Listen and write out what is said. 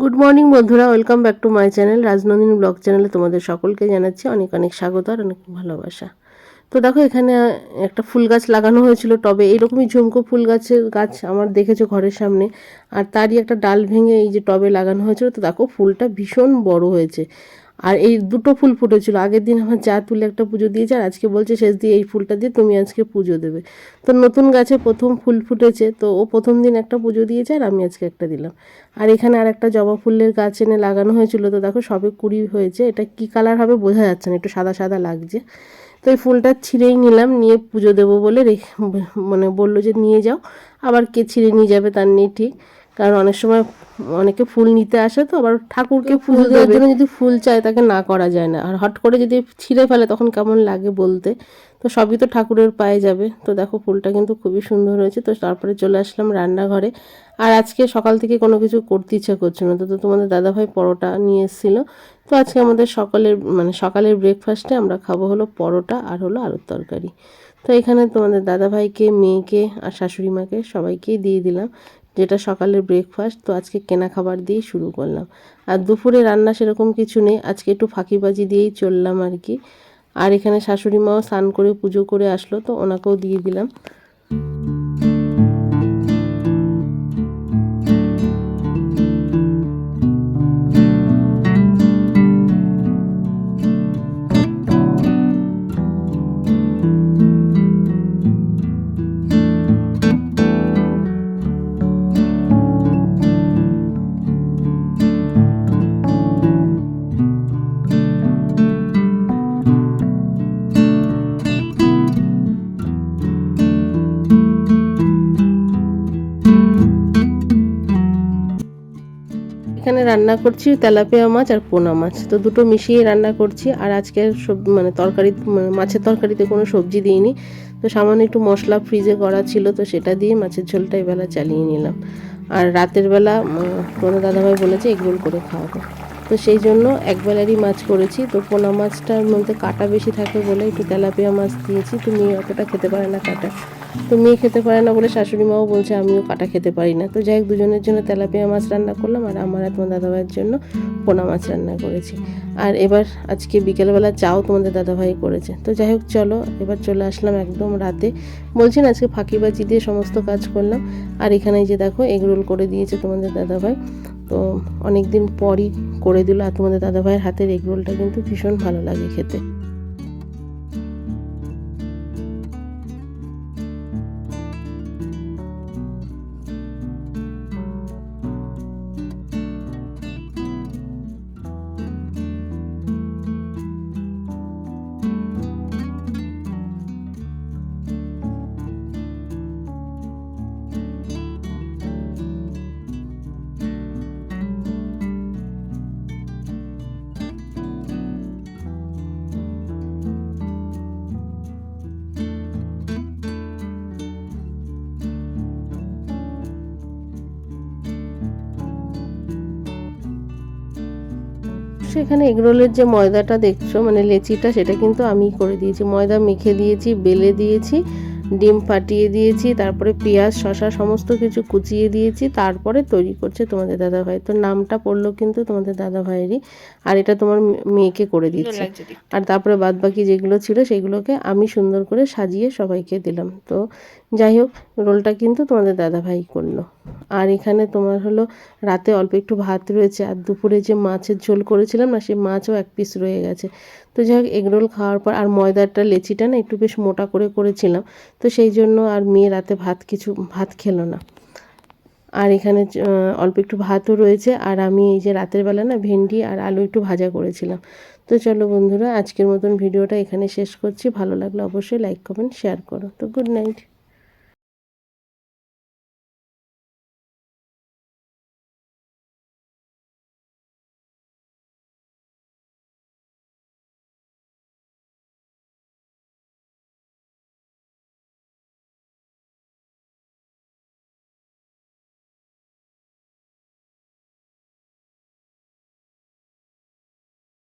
Good morning বন্ধুরা। Welcome back to my channel Rajnandini blog চ্যানেলে তোমাদের সকলকে জানাচ্ছি অনেক অনেক স্বাগত আর অনেক ভালোবাসা। তো দেখো এখানে একটা ফুল গাছ লাগানো হয়েছিল টবে। এইরকমই ঝুমকো ফুল গাছের গাছ আমার দেখেছ ঘরের সামনে। আর তারই একটা ডাল ভেঙে এই যে টবে লাগানো হয়েছিল, তো দেখো ফুলটা ভীষণ বড় হয়েছে। আর এই দুটো ফুল ফুটেছিল। আগের দিন আমার যা তুলে একটা পুজো দিয়েছে, আর আজকে বলছে শেষ দিয়ে এই ফুলটা দিয়ে তুমি আজকে পুজো দেবে। তো নতুন গাছে প্রথম ফুল ফুটেছে, তো ও প্রথম দিন একটা পুজো দিয়েছে আর আমি আজকে একটা দিলাম। আর এখানে আর একটা জবা ফুলের গাছ এনে লাগানো হয়েছিল, তো দেখো সবে কুড়ি হয়েছে। এটা কি কালার হবে বোঝা যাচ্ছে না, একটু সাদা সাদা লাগছে। তো এই ফুলটা ছিঁড়েই নিলাম, নিয়ে পুজো দেবো বলে রেখে মানে বলল যে নিয়ে যাও। আবার কে ছিঁড়ে নিয়ে যাবে তার নিয়ে ঠিক। কারণ অনেক সময় অনেকে ফুল নিতে আসে তো আবার ঠাকুরকে ফুল দেওয়ার জন্য যদি ফুল চায় তাকে না করা যায় না। আর হট করে যদি ছিঁড়ে ফেলে তখন কেমন লাগে বলতে? তো সবই তো ঠাকুরের পায়ে যাবে। তো দেখো ফুলটা কিন্তু খুবই সুন্দর হয়েছে। তো তারপরে চলে আসলাম রান্নাঘরে। আর আজকে সকাল থেকে কোনো কিছু করতে ইচ্ছা করছে না। তো তোমাদের দাদাভাই পরোটা নিয়ে এসেছিল। তো আজকে আমাদের সকালের মানে সকালের ব্রেকফাস্টে আমরা খাব হলো পরোটা আর হলো আলুর তরকারি। তো এখানে তোমাদের দাদাভাইকে, মেয়েকে আর শাশুড়ি মাকে সবাইকেই দিয়ে দিলাম, যেটা সকালের ব্রেকফাস্ট তো আজকে কেনা খাবার দিয়ে শুরু করলাম। আর দুপুরে রান্না সেরকম কিছু নেই, আজকে একটু ফাঁকিবাজি দিয়েই চললাম আর কি। আর এখানে শাশুড়ি মাও স্নান করে পুজো করে আসলো, তো ওনাকেও দিয়ে দিলাম। এখানে রান্না করছি তেলাপিয়া মাছ আর পোনা মাছ। তো দুটো মিশিয়ে রান্না করছি আর আজকে সব মানে তরকারি মানে মাছের তরকারিতে কোনো সবজি দিইনি। তো সামান্য একটু মশলা ফ্রিজে করা ছিল, তো সেটা দিয়ে মাছের ঝোলটা এবেলা চালিয়ে নিলাম। আর রাতের বেলা কোনো দাদাভাই বলেছে এগরোল করে খাওয়াবো। তো সেই জন্য একবেলারই মাছ করেছি। তো পোনা মাছটার মধ্যে কাটা বেশি থাকে বলে একটু তেলাপিয়া মাছ দিয়েছি। তুমি অতটা খেতে পারে না কাটা। তো মেয়ে খেতে পারে না বলে শাশুড়ি মাও বলছে, আমিও কাটা খেতে পারি না। তো যাই দুজনের জন্য তেলাপিয়া মাছ রান্না করলাম আর আমার তোমার দাদাভাইয়ের জন্য পোনা মাছ রান্না করেছি। আর এবার আজকে বিকেলবেলা চাও তোমাদের দাদাভাই করেছে। তো যাই হোক, চলো, এবার চলে আসলাম একদম রাতে। বলছি না, আজকে ফাঁকিবাজি দিয়ে সমস্ত কাজ করলাম। আর এখানে যে দেখো এগরোল করে দিয়েছে তোমাদের দাদাভাই। তো অনেক দিন পরই করে দিল। আর তোমাদের দাদাভাইয়ের হাতের এগরোলটা কিন্তু ভীষণ ভালো লাগে খেতে। সেখানে এগরোলের যে ময়দাটা দেখছ মানে লেচিটা সেটা কিন্তু আমি করে দিয়েছি। ময়দা মেখে দিয়েছি বেলে দিয়েছি ডিম ফাটিয়ে দিয়েছি তারপরে পেঁয়াজ শশা সমস্ত কিছু কুচিয়ে দিয়েছি তারপরে তৈরি করছে তোমাদের দাদাভাই। তো নামটা পড়ল কিন্তু তোমাদের দাদাভাইয়েরই আর এটা তোমার মেয়েকে করে দিচ্ছে। আর তারপরে বাদ বাকি যেগুলো ছিল সেগুলোকে আমি সুন্দর করে সাজিয়ে সবাইকে দিলাম। তো যাই হোক, রোলটা কিন্তু তোমাদের দাদাভাই করল। আর এখানে তোমার হলো রাতে অল্প একটু ভাত রয়েছে, আর দুপুরে যে মাছের ঝোল করেছিলাম না, সেই মাছও এক পিস রয়ে গেছে। তো যাই হোক এগরোল খাওয়ার পর, আর ময়দারটা, লেচিটা না একটু বেশ মোটা করে করেছিলাম। তো সেই জন্য আর মেয়ে রাতে ভাত কিছু, ভাত খেলো না। আর এখানে অল্প একটু ভাতও রয়েছে, আর আমি এই যে রাতের বেলা না ভেন্ডি আর আলু একটু ভাজা করেছিলাম। তো চলো বন্ধুরা, আজকের মতন ভিডিওটা এখানে শেষ করছি। ভালো লাগলে অবশ্যই লাইক কমেন্ট শেয়ার করো। তো গুড নাইট